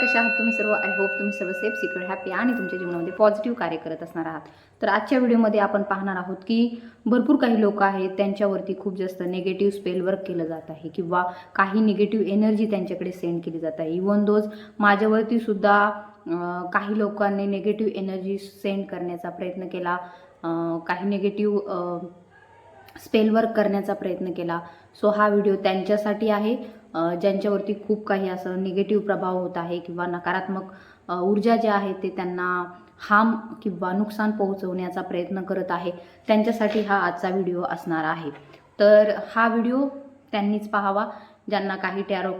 कशा आहात तुम्ही सर्व? आय होप तुम्ही सर्व सेफ सिक्युअर हॅपी आणि तुमच्या जीवनामध्ये पॉझिटिव्ह कार्य करत असणार आहात. तर आजच्या व्हिडिओमध्ये आपण पाहणार आहोत की भरपूर काही लोक आहेत त्यांच्यावरती खूप जास्त निगेटिव्ह स्पेल वर्क केलं जात आहे किंवा काही निगेटिव्ह एनर्जी त्यांच्याकडे सेंड केली जात आहे. इवन दोज माझ्यावरती सुद्धा काही लोकांनी निगेटिव्ह एनर्जी सेंड करण्याचा प्रयत्न केला काही निगेटिव्ह स्पेल वर्क करण्याचा प्रयत्न केला. सो हा व्हिडिओ त्यांच्यासाठी आहे. ज्यांच्यावरती खूप काही असं निगेटिव्ह प्रभाव होत आहे किंवा नकारात्मक ऊर्जा ज्या आहेत ते त्यांना हार्म किंवा नुकसान पोहोचवण्याचा प्रयत्न करत आहे त्यांच्यासाठी हा आजचा व्हिडिओ असणार आहे. तर हा व्हिडिओ त्यांनीच पाहावा ज्यांना काही टॅरो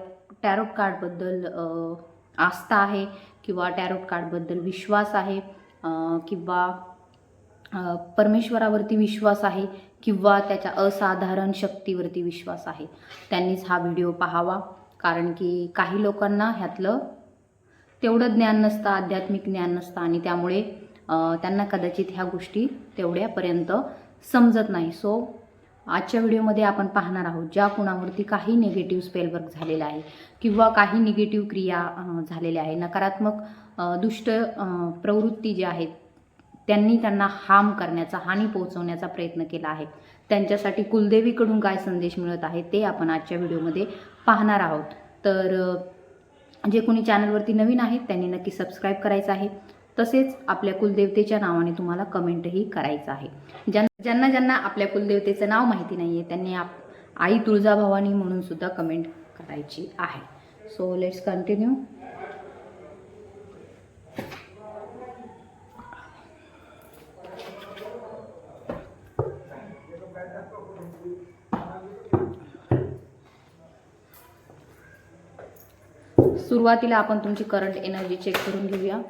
टॅरोट कार्डबद्दल आस्था आहे किंवा टॅरोट कार्डबद्दल विश्वास आहे किंवा परमेश्वरावरती विश्वास आहे किंवा त्याच्या असाधारण शक्तीवरती विश्वास आहे. त्यांनीच हा व्हिडिओ पाहावा. कारण की काही लोकांना ह्यातलं तेवढं ज्ञान नसतं आध्यात्मिक ज्ञान नसतं आणि त्यामुळे त्यांना कदाचित ह्या गोष्टी तेवढ्यापर्यंत समजत नाही. सो आजच्या व्हिडिओमध्ये आपण पाहणार आहोत ज्या कुणावरती काही निगेटिव्ह स्पेलवर्क झालेला आहे किंवा काही निगेटिव्ह क्रिया झालेल्या आहे. नकारात्मक दुष्ट प्रवृत्ती ज्या आहेत त्यांनी त्यांना हार्म करण्याचा हानी पोहोचवण्याचा प्रयत्न केला आहे. त्यांच्यासाठी कुलदेवीकडून काय संदेश मिळत आहे ते आपण आजच्या व्हिडिओमध्ये पाहणार आहोत. तर जे कोणी चॅनलवरती नवीन आहेत त्यांनी नक्की सबस्क्राईब करायचं आहे. तसेच आपल्या कुलदेवतेच्या नावाने तुम्हाला कमेंटही करायचं आहे. ज्यां ज्यांना ज्यांना आपल्या कुलदेवतेचं नाव माहिती नाही आहे त्यांनी आप आई तुळजाभवानी म्हणून सुद्धा कमेंट करायची आहे. सो लेट्स कंटिन्यू सुरुवातीला आपण तुमची करंट एनर्जी चेक करून घेऊया.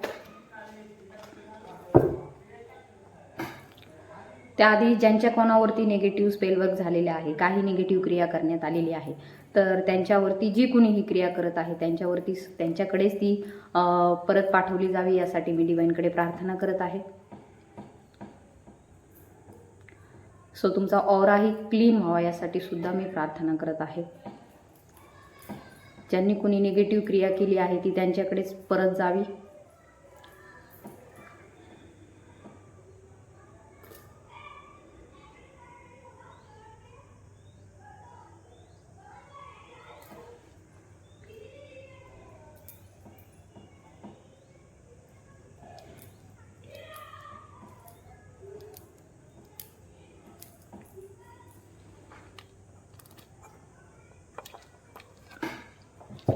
त्याआधी ज्यांच्या कोणावरती निगेटिव्ह स्पेलवर्क झालेले आहे काही निगेटिव्ह क्रिया करण्यात आलेली आहे तर त्यांच्यावरती जी कुणी ही क्रिया करत आहे त्यांच्यावरती त्यांच्याकडेच ती परत पाठवली जावी यासाठी मी डिवाईनकडे प्रार्थना करत आहे. सो तुमचा ऑराही क्लीन व्हावा यासाठी सुद्धा मी प्रार्थना करत आहे. ज्यांनी कुणी निगेटिव्ह क्रिया केली आहे ती त्यांच्याकडेच परत जावी.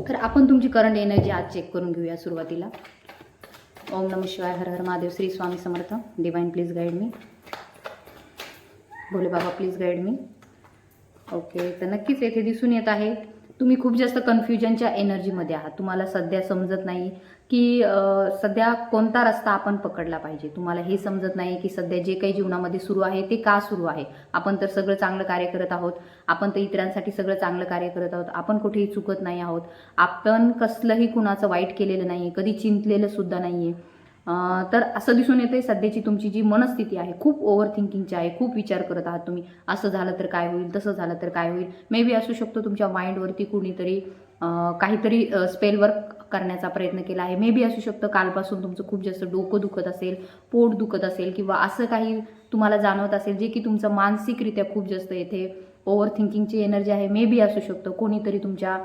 तर आपण तुमची करंट एनर्जी आज चेक करून घेऊया सुरुवातीला. ओम नम शिवाय हर हर Mahadev Shri Swami Samarth. Divine please guide me Bhole Baba please guide me okay तर नक्कीच येथे दिसून येत आहे. तुम्ही खूप जास्त कन्फ्युजनच्या एनर्जीमध्ये आहात. तुम्हाला सध्या समजत नाही की सध्या कोणता रस्ता आपण पकडला पाहिजे. तुम्हाला हे समजत नाही की सध्या जे काही जीवनामध्ये सुरू आहे ते का सुरू आहे. आपण तर सगळं चांगलं कार्य करत आहोत. आपण तर इतरांसाठी सगळं चांगलं कार्य करत आहोत. आपण कुठेही चुकत नाही आहोत. आपण कसलंही कुणाचं वाईट केलेलं नाही कधी चिंतलेलं सुद्धा नाही आहे तर असं दिसून येते सध्याची तुमची जी मनस्थिती आहे खूप ओव्हर थिंकिंगची आहे खूप विचार करत आहात तुम्ही. असं झालं तर काय होईल तसं झालं तर काय होईल. मे बी असू शकतो तुमच्या माइंडवरती कुणीतरी काहीतरी स्पेल वर्क करण्याचा प्रयत्न केला आहे. मे बी असू शकतं कालपासून तुमचं खूप जास्त डोकं दुखत असेल पोट दुखत असेल किंवा असं काही तुम्हाला जाणवत असेल जे की तुमचं मानसिकरित्या खूप जास्त येथे ओव्हर थिंकिंगची एनर्जी आहे. मे बी असू शकतं कोणीतरी तुमच्या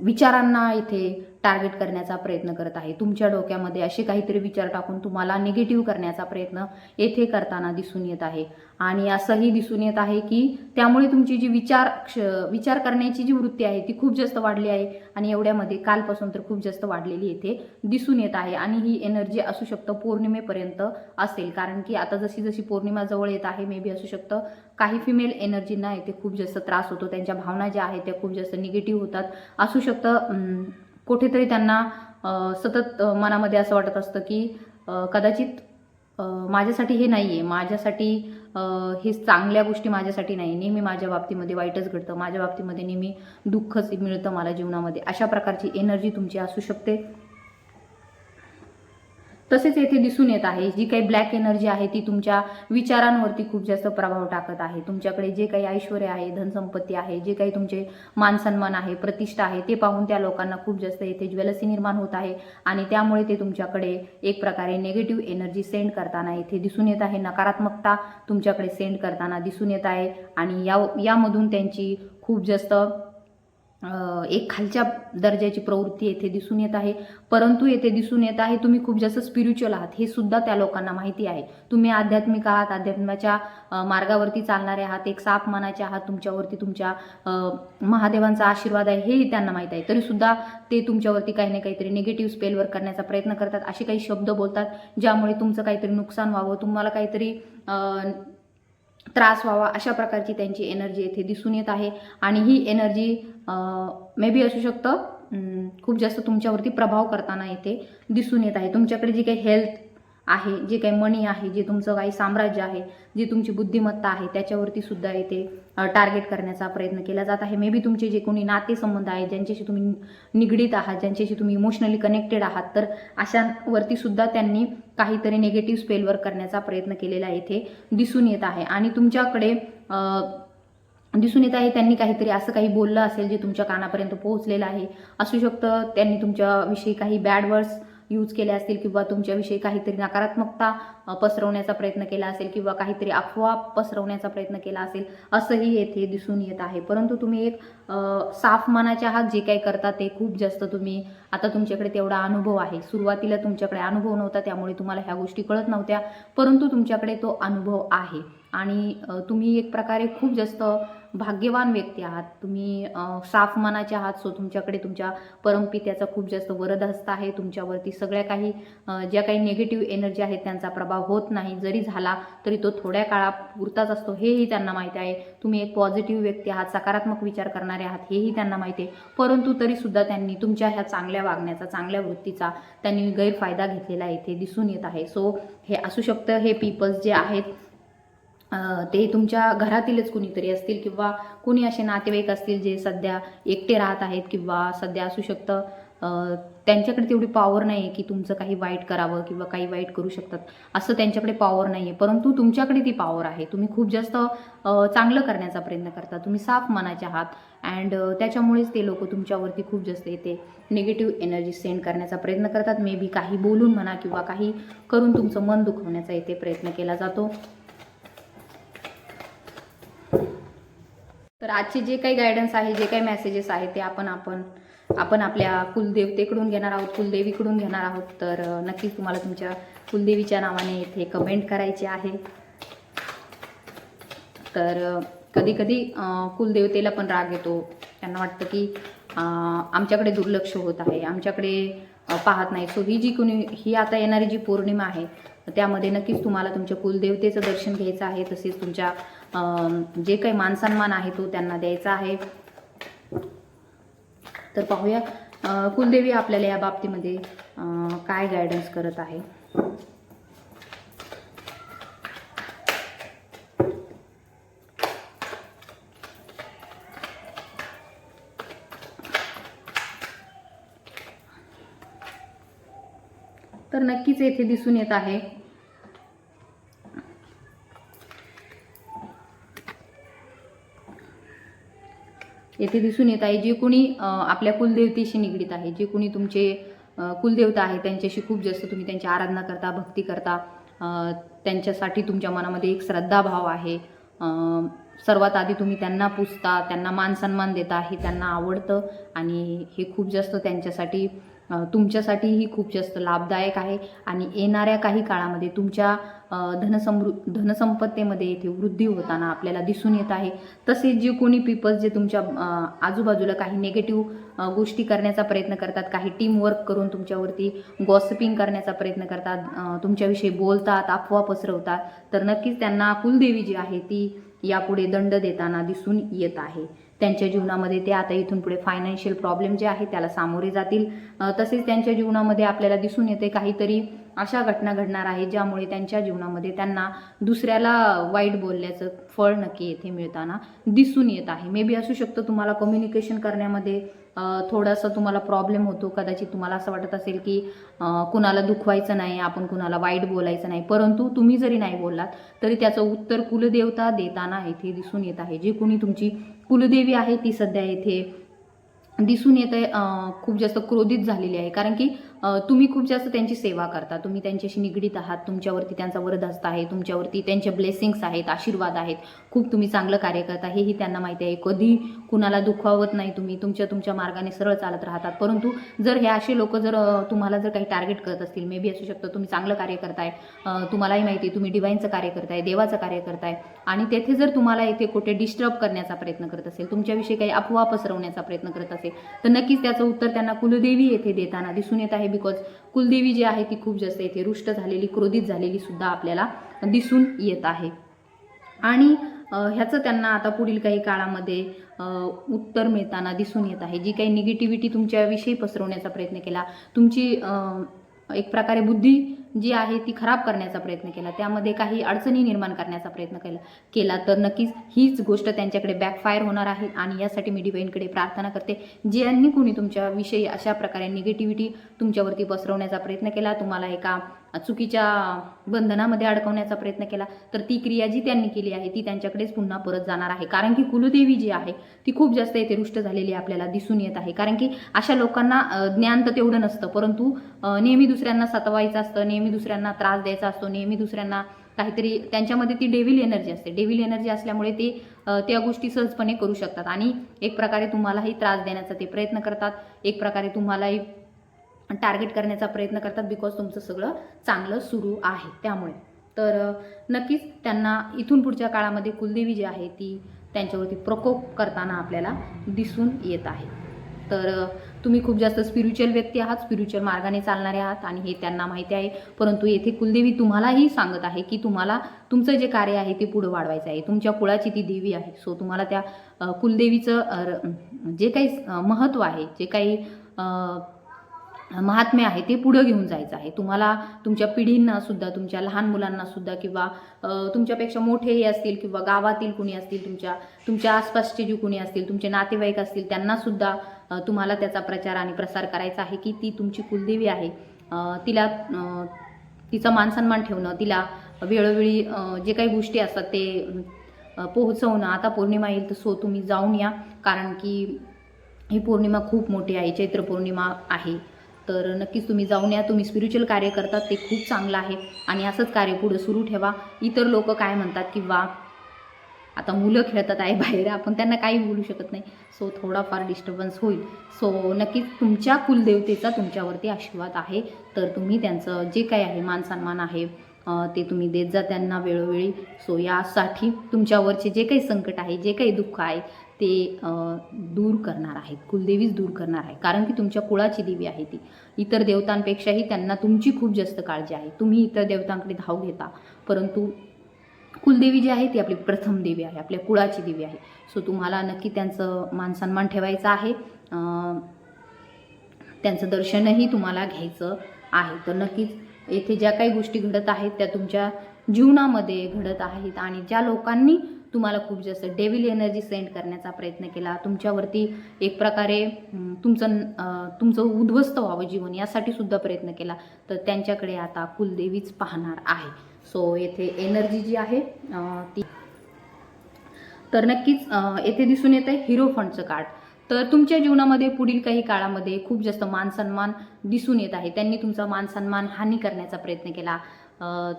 विचारांना इथे टार्गेट करण्याचा प्रयत्न करत आहे. तुमच्या डोक्यामध्ये असे काहीतरी विचार टाकून तुम्हाला निगेटिव्ह करण्याचा प्रयत्न येथे करताना दिसून येत आहे. आणि असंही दिसून येत आहे की त्यामुळे तुमची जी विचार क्ष विचार करण्याची जी वृत्ती आहे ती खूप जास्त वाढली आहे आणि एवढ्यामध्ये कालपासून तर खूप जास्त वाढलेली येथे दिसून येत आहे. आणि ही एनर्जी असू शकतं पौर्णिमेपर्यंत असेल. कारण की आता जशी जशी पौर्णिमा जवळ येत आहे मे बी असू शकतं काही फिमेल एनर्जींना येथे खूप जास्त त्रास होतो. त्यांच्या भावना ज्या आहेत त्या खूप जास्त निगेटिव्ह होतात. असू शकतं कुठेतरी त्यांना सतत मनामध्ये असं वाटत असतं की कदाचित माझ्यासाठी हे नाही आहे माझ्यासाठी हे चांगल्या गोष्टी माझ्यासाठी नाही. नेहमी माझ्या बाबतीमध्ये वाईटच घडतं. माझ्या बाबतीमध्ये नेहमी दुःखच मिळतं मला जीवनामध्ये. अशा प्रकारची एनर्जी तुमची असू शकते. तसेच येथे दिसून येत आहे जी काही ब्लॅक एनर्जी आहे ती तुमच्या विचारांवरती खूप जास्त प्रभाव टाकत आहे. तुमच्याकडे जे काही ऐश्वर आहे धनसंपत्ती आहे जे काही तुमचे मानसन्मान आहे प्रतिष्ठा आहे ते पाहून त्या लोकांना खूप जास्त येथे ज्वेलसी निर्माण होत आहे आणि त्यामुळे ते तुमच्याकडे एक प्रकारे निगेटिव्ह एनर्जी सेंड करताना येथे दिसून येत आहे. नकारात्मकता तुमच्याकडे सेंड करताना दिसून येत आहे आणि या यामधून त्यांची खूप जास्त एक खालच्या दर्जाची प्रवृत्ती येथे दिसून येत आहे. परंतु येथे दिसून येत आहे तुम्ही खूप जास्त स्पिरिच्युअल आहात हे सुद्धा त्या लोकांना माहिती आहे. तुम्ही आध्यात्मिक आहात अध्यात्माच्या मार्गावरती चालणारे आहात एक साप मानाचे आहात तुमच्यावरती तुमच्या महादेवांचा आशीर्वाद आहे हेही त्यांना माहीत आहे. तरी सुद्धा ते तुमच्यावरती काही ना काहीतरी निगेटिव्ह स्पेलवर करण्याचा प्रयत्न करतात असे काही शब्द बोलतात ज्यामुळे तुमचं काहीतरी नुकसान व्हावं तुम्हाला काहीतरी त्रास व्हावा अशा प्रकारची त्यांची एनर्जी येथे दिसून येत आहे. आणि ही एनर्जी मे बी असू शकतं खूप जास्त तुमच्यावरती प्रभाव करताना येते दिसून येत आहे. तुमच्याकडे जी काही हेल्थ आहे जे काही मनी आहे जे तुमचं काही साम्राज्य आहे जी तुमची बुद्धिमत्ता आहे त्याच्यावरती सुद्धा येते टार्गेट करण्याचा प्रयत्न केला जात आहे. मे बी तुमचे जे कोणी नातेसंबंध आहेत ज्यांच्याशी तुम्ही निगडीत आहात ज्यांच्याशी तुम्ही इमोशनली कनेक्टेड आहात तर अशांवरती सुद्धा त्यांनी काहीतरी निगेटिव्ह स्पेलवर करण्याचा प्रयत्न केलेला येथे दिसून येत आहे. आणि तुमच्याकडे दिसून येत आहे त्यांनी काहीतरी असं काही बोललं असेल जे तुमच्या कानापर्यंत पोहोचलेलं आहे. असू शकतं त्यांनी तुमच्याविषयी काही बॅड वर्ड्स यूज केले असतील किंवा तुमच्याविषयी काहीतरी नकारात्मकता पसरवण्याचा प्रयत्न केला असेल किंवा काहीतरी अफवा पसरवण्याचा प्रयत्न केला असेल असंही येथे दिसून येत आहे. परंतु तुम्ही एक साफ मनाच्या आहात जे काही करता ते खूप जास्त तुम्ही आता तुमच्याकडे तेवढा अनुभव आहे. सुरुवातीला तुमच्याकडे अनुभव नव्हता त्यामुळे तुम्हाला ह्या गोष्टी कळत नव्हत्या परंतु तुमच्याकडे तो अनुभव आहे. आणि तुम्ही एक प्रकारे खूप जास्त भाग्यवान व्यक्ती आहात. तुम्ही साफ मनाचे आहात. सो तुमच्याकडे तुमच्या परमपित्याचा खूप जास्त वरदहस्त आहे. तुमच्यावरती सगळ्या काही ज्या काही निगेटिव्ह एनर्जी आहेत त्यांचा प्रभाव होत नाही. जरी झाला तरी तो थोड्या काळापुरताच असतो. हेही त्यांना माहिती आहे. तुम्ही एक पॉझिटिव्ह व्यक्ती आहात. सकारात्मक विचार करणारे आहात. हेही त्यांना माहिती आहे. परंतु तरीसुद्धा त्यांनी तुमच्या ह्या चांगल्या वागण्याचा चांगल्या वृत्तीचा त्यांनी गैरफायदा घेतलेला इथे दिसून येत आहे. सो हे असू शकतं. हे पीपल्स जे आहेत ते तुमच्या घरातीलच कुणीतरी असतील किंवा कुणी असे नातेवाईक असतील जे सध्या एकटे राहत आहेत किंवा सध्या असू शकतं त्यांच्याकडे तेवढी पॉवर नाही आहे की तुमचं काही वाईट करावं किंवा काही वाईट करू शकतात. असं त्यांच्याकडे पॉवर नाही आहे परंतु तुमच्याकडे ती पॉवर आहे. तुम्ही खूप जास्त चांगलं करण्याचा प्रयत्न करता. तुम्ही साफ मनाचे आहात अँड त्याच्यामुळेच ते लोक तुमच्यावरती खूप जास्त येते. निगेटिव्ह एनर्जी सेंड करण्याचा प्रयत्न करतात. मे बी काही बोलून म्हणा किंवा काही करून तुमचं मन दुखवण्याचा येथे प्रयत्न केला जातो. तर आजचे जे काही गायडन्स आहे जे काही मेसेजेस आहे ते आपण आपण आपण आपल्या कुलदेवतेकडून घेणार आहोत कुलदेवीकडून घेणार आहोत. तर नक्कीच तुम्हाला तुमच्या कुलदेवीच्या नावाने इथे कमेंट करायची आहे. तर कधी कधी कुलदेवतेला पण राग येतो. त्यांना वाटतं की आमच्याकडे दुर्लक्ष होत आहे आमच्याकडे पाहत नाही. सो ही जी कुणी ही आता येणारी जी पौर्णिमा आहे त्यामध्ये नक्कीच तुम्हाला तुमच्या कुलदेवतेचं दर्शन घ्यायचं आहे. तसेच तुमच्या जे काही मानसन्मान आहे तो त्यांना द्यायचा आहे. तर पाहूया कुलदेवी आपल्याला या बाबतीमध्ये काय गायडन्स करत आहे. तर नक्कीच येथे दिसून येत आहे. येथे दिसून येत आहे जे कोणी आपल्या कुलदेवतेशी निगडीत आहे जे कोणी तुमचे कुलदेवता आहे त्यांच्याशी खूप जास्त तुम्ही त्यांची आराधना करता भक्ती करता त्यांच्यासाठी तुमच्या मनामध्ये एक श्रद्धाभाव आहे. सर्वात आधी तुम्ही त्यांना पूजता त्यांना मान सन्मान देता हे त्यांना आवडतं आणि हे खूप जास्त त्यांच्यासाठी तुमच्यासाठीही खूप जास्त लाभदायक आहे आणि येणाऱ्या काही काळामध्ये तुमच्या धनसमृ धनसंपत्तीमध्ये येथे वृद्धी होताना आपल्याला दिसून येत आहे. तसेच जे कोणी पीपल्स जे तुमच्या आजूबाजूला काही नेगेटिव्ह गोष्टी करण्याचा प्रयत्न करतात काही टीमवर्क करून तुमच्यावरती गॉसिपिंग करण्याचा प्रयत्न करतात तुमच्याविषयी बोलतात अफवा पसरवतात तर नक्कीच त्यांना कुलदेवी जी आहे ती यापुढे दंड देताना दिसून येत आहे. त्यांच्या जीवनामध्ये ते आता इथून पुढे फायनान्शियल प्रॉब्लेम जे आहे त्याला सामोरे जातील. तसेच त्यांच्या जीवनामध्ये आपल्याला दिसून येते काहीतरी अशा घटना घडणार आहे ज्यामुळे त्यांच्या जीवनामध्ये त्यांना दुसऱ्याला वाईट बोलल्याचं फळ नक्की येथे मिळताना दिसून येत आहे. मे बी असू शकतं तुम्हाला कम्युनिकेशन करण्यामध्ये थोडासा तुम्हाला प्रॉब्लेम होतो. कदाचित तुम्हाला असं वाटत असेल की कुणाला दुखवायचं नाही आपण कुणाला वाईट बोलायचं नाही. परंतु तुम्ही जरी नाही बोललात तरी त्याचं उत्तर कुलदेवता देताना येथे दिसून येत आहे. जी कुणी तुमची कुलदेवी आहे ती सध्या येथे दिसून येत आहे. खूप जास्त क्रोधित झालेली आहे. कारण की तुम्ही खूप जास्त त्यांची सेवा करता. तुम्ही त्यांच्याशी निगडीत आहात. तुमच्यावरती त्यांचा वरदहस्त आहे. तुमच्यावरती त्यांचे ब्लेसिंग्स आहेत आशीर्वाद आहेत. खूप तुम्ही चांगलं कार्य करता. हेही त्यांना माहिती आहे. कधी कुणाला दुखावत नाही तुम्ही. तुमच्या तुमच्या मार्गाने सरळ चालत राहतात. परंतु जर हे असे लोक जर तुम्हाला जर काही टार्गेट करत असतील मे बी असू शकतं. तुम्ही चांगलं कार्य करताय. तुम्हालाही माहिती आहे. तुम्ही डिवाईनचं कार्य करताय. देवाचं कार्य करताय. आणि तेथे जर तुम्हाला इथे कुठे डिस्टर्ब करण्याचा प्रयत्न करत असेल तुमच्याविषयी काही अफवा पसरवण्याचा प्रयत्न करत असेल तर नक्कीच त्याचं उत्तर त्यांना कुलदेवी येथे देताना दिसून येत आहे. बिकॉज कुलदेवी जी आहे ती खूप जास्त इथे रुष्ट झालेली क्रोधित झालेली सुद्धा आपल्याला दिसून येत आहे. आणि ह्याचं त्यांना आता पुढील काही काळामध्ये उत्तर मिळताना दिसून येत आहे. जी काही निगेटिव्हिटी तुमच्याविषयी पसरवण्याचा प्रयत्न केला तुमची एक प्रकारे बुद्धी जी आहे ती खराब करण्याचा प्रयत्न केला. त्यामध्ये काही अडचणी निर्माण करण्याचा प्रयत्न केला केला. तर नक्कीच हीच गोष्ट त्यांच्याकडे बॅकफायर होणार आहे आणि यासाठी मी डिवाईनकडे प्रार्थना करते. ज्यांनी कोणी तुमच्याविषयी अशा प्रकारे निगेटिव्हिटी तुमच्यावरती पसरवण्याचा प्रयत्न केला तुम्हाला एका चुकीच्या बंधनामध्ये अडकवण्याचा प्रयत्न केला तर ती क्रिया जी त्यांनी केली आहे ती त्यांच्याकडेच पुन्हा परत जाणार आहे. कारण की कुलदेवी जी आहे ती खूप जास्त येथे रुष्ट झालेली आपल्याला दिसून येत आहे. कारण की अशा लोकांना ज्ञान तर तेवढं नसतं परंतु नेहमी दुसऱ्यांना सतवायचं असतं नेहमी दुसऱ्यांना त्रास द्यायचा असतो नेहमी दुसऱ्यांना काहीतरी त्यांच्यामध्ये ती डेव्हिल एनर्जी असते. डेव्हिल एनर्जी असल्यामुळे ते त्या गोष्टी सहजपणे करू शकतात. आणि एक प्रकारे तुम्हालाही त्रास देण्याचा ते प्रयत्न करतात. एक प्रकारे तुम्हालाही टार्गेट करण्याचा प्रयत्न करतात बिकॉज तुमचं सगळं चांगलं सुरू आहे त्यामुळे. तर नक्कीच त्यांना इथून पुढच्या काळामध्ये कुलदेवी जी आहे ती त्यांच्यावरती प्रकोप करताना आपल्याला दिसून येत आहे. तर तुम्ही खूप जास्त स्पिरिच्युअल व्यक्ती आहात स्पिरिच्युअल मार्गाने चालणारे आहात आणि हे त्यांना माहिती आहे. परंतु येथे कुलदेवी तुम्हालाही सांगत आहे की तुम्हाला तुमचं जे कार्य आहे ते पुढं वाढवायचं आहे. तुमच्या कुळाची ती देवी आहे. सो तुम्हाला त्या कुलदेवीचं र- जे काही महत्त्व आहे जे काही महात्म्य आहे ते पुढं घेऊन जायचं आहे. तुम्हाला तुमच्या पिढींना सुद्धा तुमच्या लहान मुलांना सुद्धा किंवा तुमच्यापेक्षा मोठेही असतील किंवा गावातील कुणी असतील तुमच्या तुमच्या आसपासचे जे कुणी असतील तुमचे नातेवाईक असतील त्यांना सुद्धा तुम्हाला त्याचा प्रचार आणि प्रसार करायचा आहे की ती तुमची कुलदेवी आहे. तिला तिचा मानसन्मान ठेवणं तिला वेळोवेळी जे काही गोष्टी असतात ते पोहोचवणं. आता पौर्णिमा येईल तर सो तुम्ही जाऊन या. कारण की ही पौर्णिमा खूप मोठी आहे चैत्र पौर्णिमा आहे. तर नक्कीच तुम्ही जाऊन या. तुम्ही स्पिरिच्युअल कार्य करतात ते खूप चांगलं आहे. आणि असंच कार्य पुढं सुरू ठेवा. इतर लोक काय म्हणतात की वा आता मुलं खेळतात आहे बाहेर आपण त्यांना काही बोलू शकत नाही. सो थोडाफार डिस्टर्बन्स होईल. सो नक्कीच तुमच्या कुलदेवतेचा तुमच्यावरती आशीर्वाद आहे. तर तुम्ही त्यांचं जे काही आहे मानसन्मान आहे ते तुम्ही देत जा त्यांना वेळोवेळी. सो यासाठी तुमच्यावरचे जे काही संकट आहे जे काही दुःख आहे ते दूर करणार आहेत. कुलदेवीच दूर करणार आहे. कारण की तुमच्या कुळाची देवी आहे ती. इतर देवतांपेक्षाही त्यांना तुमची खूप जास्त काळजी आहे. तुम्ही इतर देवतांकडे धाव घेता. परंतु कुलदेवी जी आहे ती आपली प्रथम देवी आहे. आपल्या कुळाची देवी आहे. सो तुम्हाला नक्की त्यांचं मानसन्मान ठेवायचं आहे. त्यांचं दर्शनही तुम्हाला घ्यायचं आहे. तर नक्कीच येथे ज्या काही गोष्टी घडत आहेत त्या तुमच्या जीवनामध्ये घडत आहेत. आणि ज्या लोकांनी तुम्हाला खूप जास्त डेव्हिल एनर्जी सेंड करण्याचा प्रयत्न केला. तुमच्यावरती एक प्रकारे तुमचं तुमचं उद्ध्वस्त व्हावं जीवन यासाठी सुद्धा प्रयत्न केला. तर त्यांच्याकडे आता कुलदेवीच पाहणार आहे. सो येथे एनर्जी जी आहे ती तर नक्कीच येथे दिसून येतं आहे हिरो फंडचं कार्ड तर तुमच्या जीवनामध्ये पुढील काही काळामध्ये खूप जास्त मानसन्मान दिसून येत आहे. त्यांनी तुमचा मानसन्मान हानी करण्याचा प्रयत्न केला.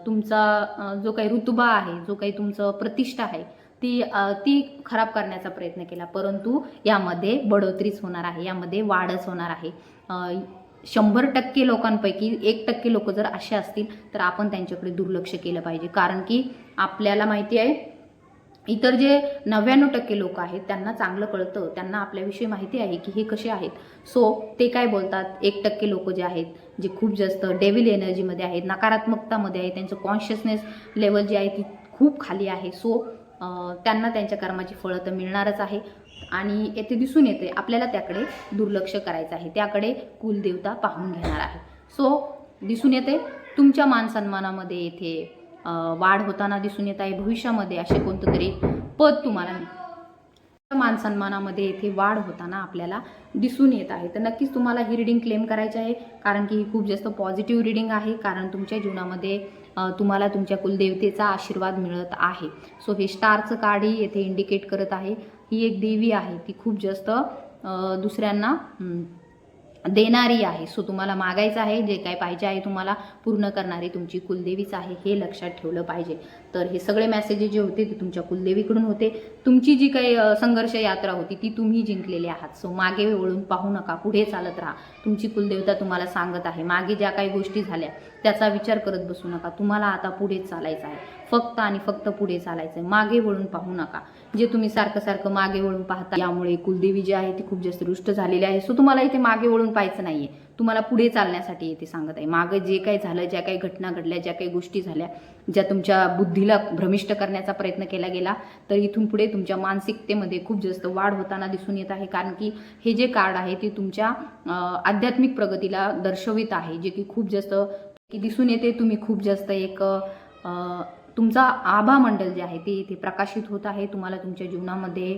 तुमचा जो काही ऋतुबा आहे जो काही तुमचं प्रतिष्ठा आहे ती ती खराब करण्याचा प्रयत्न केला. परंतु यामध्ये बढोतरीच होणार आहे यामध्ये वाढच होणार आहे. शंभर टक्के लोकांपैकी एक टक्के लोक जर असे असतील तर आपण त्यांच्याकडे दुर्लक्ष केलं पाहिजे. कारण की आपल्याला माहिती आहे इतर जे नव्याण्णव टक्के लोक आहेत त्यांना चांगलं कळतं त्यांना आपल्याविषयी माहिती आहे की हे कसे आहेत. सो ते काय बोलतात? एक टक्के लोक जे आहेत जे खूप जास्त डेव्हिल एनर्जीमध्ये आहेत नकारात्मकतामध्ये आहे त्यांचं कॉन्शियसनेस लेवल जी आहे ती खूप खाली आहे. सो त्यांना त्यांच्या कर्माची फळं तर मिळणारच आहे. आणि येथे दिसून येते आपल्याला त्याकडे दुर्लक्ष करायचं आहे. त्याकडे कुलदेवता पाहून घेणार आहे. सो दिसून येते तुमच्या मानसन्मानामध्ये येथे वाढ होताना दिसून येत आहे. भविष्यामध्ये असे कोणतं तरी पद तुम्हाला मानसन्मानामध्ये येथे वाढ होताना आपल्याला दिसून येत आहे. तर नक्कीच तुम्हाला ही रिडिंग क्लेम करायची आहे कारण की ही खूप जास्त पॉझिटिव्ह रिडिंग आहे कारण तुमच्या जीवनामध्ये तुम्हाला तुमच्या कुलदेवतेचा आशीर्वाद मिळत आहे. सो हे स्टारचं कार्डही येथे इंडिकेट करत आहे. ही एक देवी आहे. ती खूप जास्त दुसऱ्यांना देणारी आहे. सो तुम्हाला मागायचं आहे जे काय पाहिजे आहे तुम्हाला पूर्ण करणारी तुमची कुलदेवीच आहे हे लक्षात ठेवलं पाहिजे. तर हे सगळे मेसेजेस जे होते ते तुमच्या कुलदेवीकडून होते. तुमची जी काही संघर्ष यात्रा होती ती तुम्ही जिंकलेली आहात. सो मागे वळून पाहू नका पुढे चालत राहा. तुमची कुलदेवता तुम्हाला सांगत आहे मागे ज्या काही गोष्टी झाल्या त्याचा विचार करत बसू नका. तुम्हाला आता पुढेच चालायचं आहे. फक्त आणि फक्त पुढे चालायचं आहे मागे वळून पाहू नका. जे तुम्ही सारखं सारखं मागे वळून पाहता यामुळे कुलदेवी जी आहे ती खूप जास्त रुष्ट झालेली आहे. सो तुम्हाला इथे मागे वळून पाहायचं नाहीये. तुम्हाला पुढे चालण्यासाठी इथे सांगत आहे. मागे जे काही झालं ज्या काही घटना घडल्या ज्या काही गोष्टी झाल्या ज्या तुमच्या बुद्धीला भ्रमिष्ट करण्याचा प्रयत्न केला गेला तर इथून पुढे तुमच्या मानसिकतेमध्ये खूप जास्त वाढ होताना दिसून येत आहे. कारण की हे जे कार्ड आहे ते तुमच्या आध्यात्मिक प्रगतीला दर्शवित आहे. जे की खूप जास्त की दिसून येते तुम्ही खूप जास्त एक तुमचा आभा मंडल जे आहे ते इथे प्रकाशित होत आहे. तुम्हाला तुमच्या जीवनामध्ये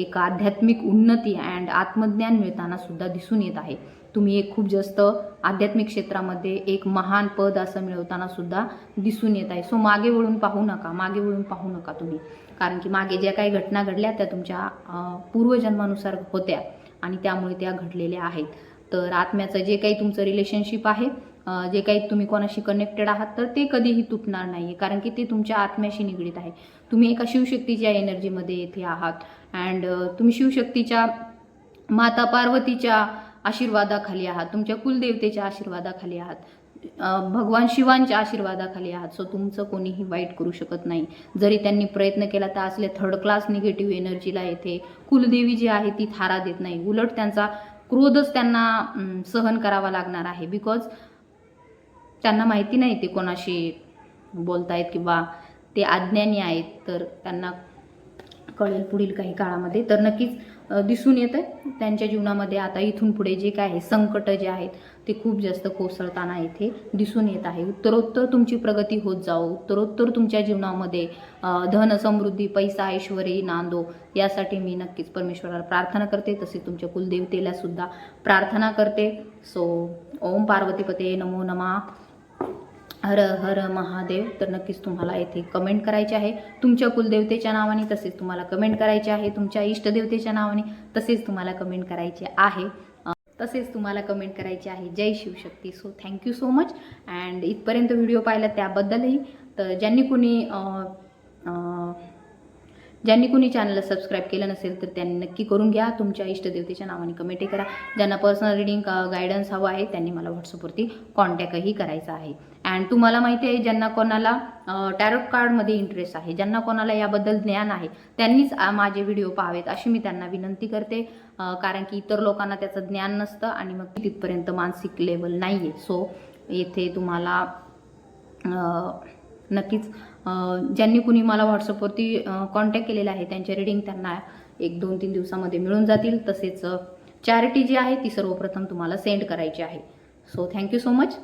एक आध्यात्मिक उन्नती अँड आत्मज्ञान मिळताना सुद्धा दिसून येत आहे. तुम्ही एक खूप जास्त आध्यात्मिक क्षेत्रामध्ये एक महान पद असं मिळवताना सुद्धा दिसून येत आहे. सो मागे वळून पाहू नका मागे वळून पाहू नका तुम्ही. कारण की मागे ज्या काही घटना घडल्या त्या तुमच्या पूर्वजन्मानुसार होत्या आणि त्यामुळे त्या घडलेल्या आहेत. तर आत्म्याचं जे काही तुमचं रिलेशनशिप आहे जे काही तुम्ही कोणाशी कनेक्टेड आहात तर ते कधीही तुटणार नाही आहे कारण की ते तुमच्या आत्म्याशी निगडीत आहे. तुम्ही एका शिवशक्तीच्या एनर्जीमध्ये येथे आहात अँड तुम्ही शिवशक्तीच्या माता पार्वतीच्या आशीर्वादाखाली आहात तुमच्या कुलदेवतेच्या आशीर्वादाखाली आहात भगवान शिवांच्या आशीर्वादाखाली आहात. सो तुमचं कोणीही वाईट करू शकत नाही. जरी त्यांनी प्रयत्न केला तर असले थर्ड क्लास निगेटिव्ह एनर्जीला येथे कुलदेवी जी आहे ती थारा देत नाही. उलट त्यांचा क्रोधच त्यांना सहन करावा लागणार आहे. बिकॉज त्यांना माहिती नाही ते कोणाशी बोलत आहेत किंवा ते अज्ञानी आहेत तर त्यांना कळेल पुढील काही काळामध्ये. तर नक्कीच दिसून येतं आहे त्यांच्या जीवनामध्ये आता इथून पुढे जे काय आहे संकट जे आहेत ते खूप जास्त कोसळताना इथे दिसून येत आहे. उत्तरोत्तर तुमची प्रगती होत जाओ उत्तरोत्तर तुमच्या जीवनामध्ये धन समृद्धी पैसा ऐश्वरी नांदो यासाठी मी नक्कीच परमेश्वराला प्रार्थना करते. तसे तुमच्या कुलदेवतेला सुद्धा प्रार्थना करते. सो ओम पार्वतीपते नमो नमा. हर हर महादेव तर नक्कीच तुम्हाला येथे कमेंट करायचे आहे. तुमच्या कुलदेवतेच्या नावाने तसेच तुम्हाला कमेंट करायचे आहे. तुमच्या इष्टदेवतेच्या नावाने तसेच तुम्हाला कमेंट करायचे आहे. तसेच तुम्हाला कमेंट करायचे आहे. जय Shivshakti. So thank you so much and इथपर्यंत व्हिडिओ पाहिला त्याबद्दलही. तर ज्यांनी कुणी ज्यांनी कुणी चॅनलला सबस्क्राईब केलं नसेल तर त्यांनी नक्की करून घ्या. तुमच्या इष्टदेवतेच्या नावाने कमेंटही करा. ज्यांना पर्सनल रिडिंग गायडन्स हवा आहे त्यांनी मला व्हॉट्सअपवरती कॉन्टॅक्टही करायचा आहे. अँड तुम्हाला माहिती आहे ज्यांना कोणाला टॅरोट कार्डमध्ये इंटरेस्ट आहे ज्यांना कोणाला याबद्दल ज्ञान आहे त्यांनीच माझे व्हिडिओ पाहावेत अशी मी त्यांना विनंती करते. कारण की इतर लोकांना त्याचं ज्ञान नसतं आणि मग तिथपर्यंत मानसिक लेवल नाही आहे सो येथे तुम्हाला नक्कीच ज्यांनी कुणी मला व्हॉट्सअपवरती कॉन्टॅक्ट केलेला आहे त्यांच्या रिडिंग त्यांना एक दोन तीन दिवसामध्ये मिळून जातील. तसेच चॅरिटी जी आहे ती सर्वप्रथम तुम्हाला सेंड करायची आहे. So thank you so much